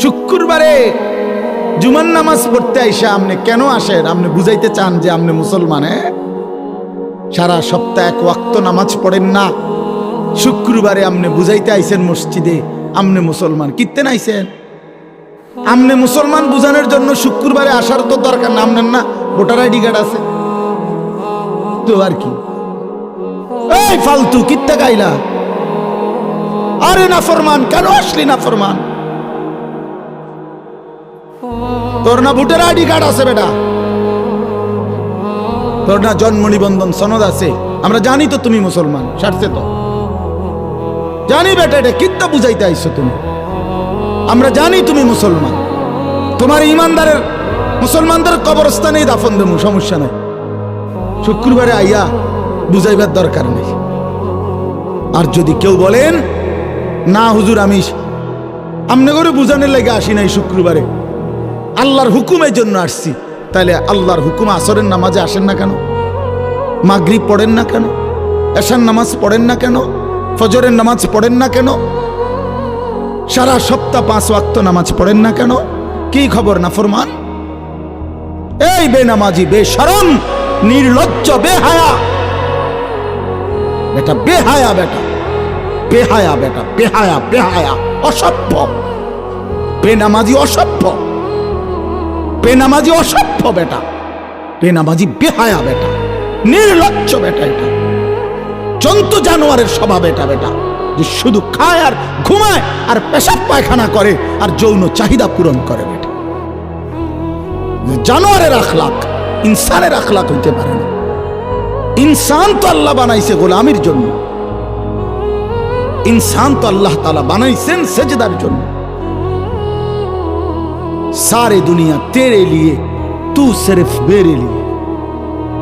শুক্রবারে জুমার নামাজ পড়তে আইসা আপনি কেন আসেন আপনি বুঝাইতে চান যে আপনি মুসলমান হ্যাঁ? সারা সপ্তাহ এক ওয়াক্ত নামাজ পড়েন না। শুক্রবারে আপনি বুঝাইতে আইসেন মসজিদে আপনি মুসলমান কিত্তেন আইছেন আপনি মুসলমান বুঝানোর জন্য শুক্রবারে আসার তো দরকার না আপনার না ভোটার আইডি কার্ড আছে। তো আর কি? এই ফালতু, কিত্তে গাইলা? আরে না ফরমান কেন আসলি না ফরমান তোর না ভোটার আইডি কার্ড আছে বেটা। তোর না জন্ম নিবন্ধন সনদ আছে। আমরা জানি তো তুমি মুসলমান, সারছে তো। জানি বেটা, এটা কিত্তা বুঝাইতে আইছো তুমি। আমরা জানি তুমি মুসলমান। তোমার ইমানদারের, মুসলমানদের কবরস্থানেই দাফন দেবো, সমস্যা নাই। শুক্রবারে আইয়া বুঝাইবার দরকার নেই। আর যদি কেউ বলেন, না হুজুর, আমি আমনে করে বুঝানোর লেগে আসি নাই শুক্রবারে। আল্লাহর হুকুমের জন্য আসছি। তাহলে আল্লাহর হুকুম আসরের নামাজে আসেন না কেন? মাগরিব পড়েন না কেন? এশার নামাজ পড়েন না কেন? ফজরের নামাজ পড়েন না কেন? সারা সপ্তাহ পাঁচ ওয়াক্ত নামাজ পড়েন না কেন? কি খবর না ফরমান? এই বেনামাজি, বেশরম, নির্লজ্জ, বেহায়া। বেটা বেহায়া বেটা। বেহায়া বেটা, বেহায়া বেহায়া। অসভ্য। বেনামাজি অসভ্য। বেনামাজি অসভ্য বেটা, বেনামাজি বেহায়া বেটা, নির্লজ্জ বেটা এটা। জন্তু জানোয়ারের স্বভাব এটা বেটা, যে শুধু খায় আর ঘুমায় আর পেশাব পায়খানা করে আর যৌন চাহিদা পূরণ করে বেটা। জানোয়ারের আখলাক ইনসানের আখলাক হইতে পারে না। ইনসান তো আল্লাহ বানাইছে গোলামির জন্য। ইনসান তো আল্লাহ তালা বানাইছেন সেজদার জন্য। সারে দুনিয়া তেরে লিয়ে তু সেরেফ বেরে লিয়ে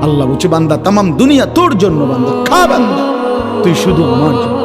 আল্লাহ বলছে বান্দা তামাম দুনিয়া তোর জন্য বান্দা খা বান্দা তুই শুধু আমার জন্য